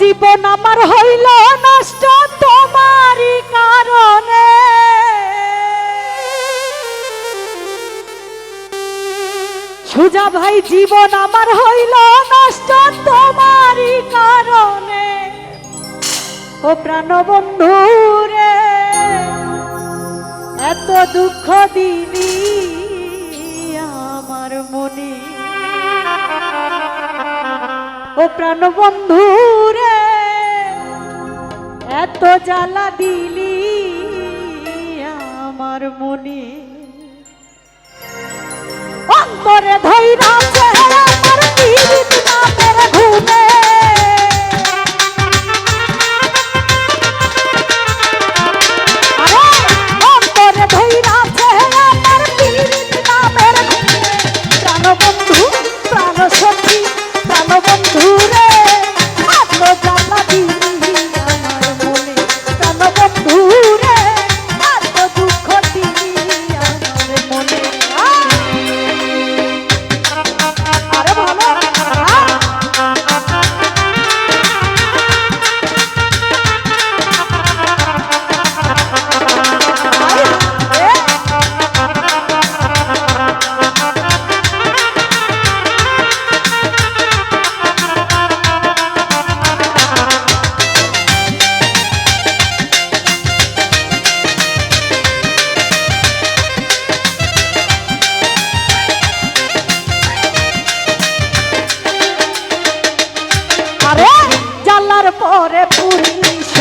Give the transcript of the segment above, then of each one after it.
জীবন আমার হইল নষ্ট তোমারই কারণে। সুজা ভাই, জীবন আমার হইল নষ্ট তোমারই কারণে। ও প্রাণবন্ধু রে, এত দুঃখ দিলি আমার মনে। ও প্রাণ বন্ধু রে এত জ্বালা দিলি আমার মনে। অন্তরে ধৈর্য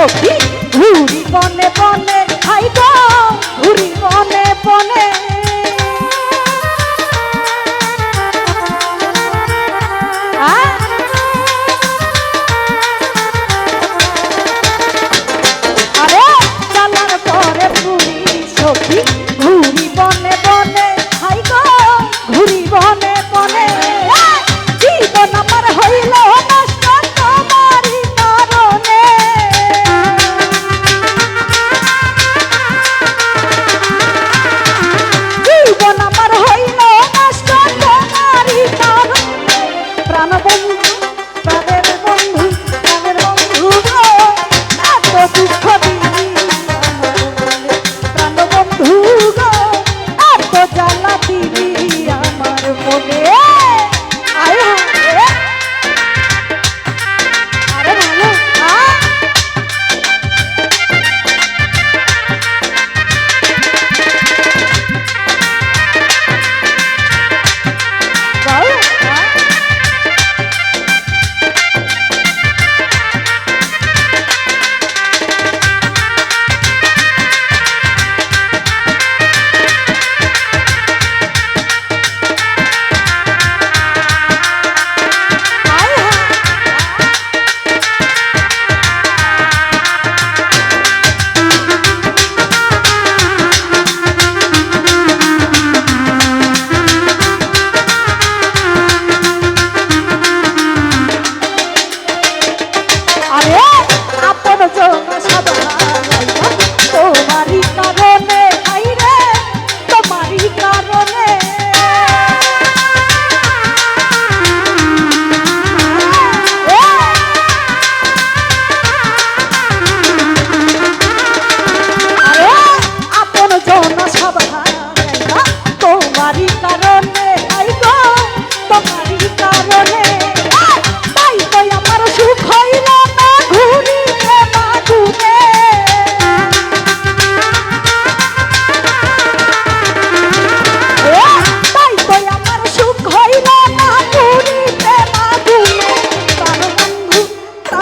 সখী ঘুরি বনে বনে খাইব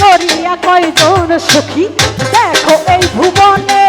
করিয়া কয়জন সুখী? দেখো এই ভুবনে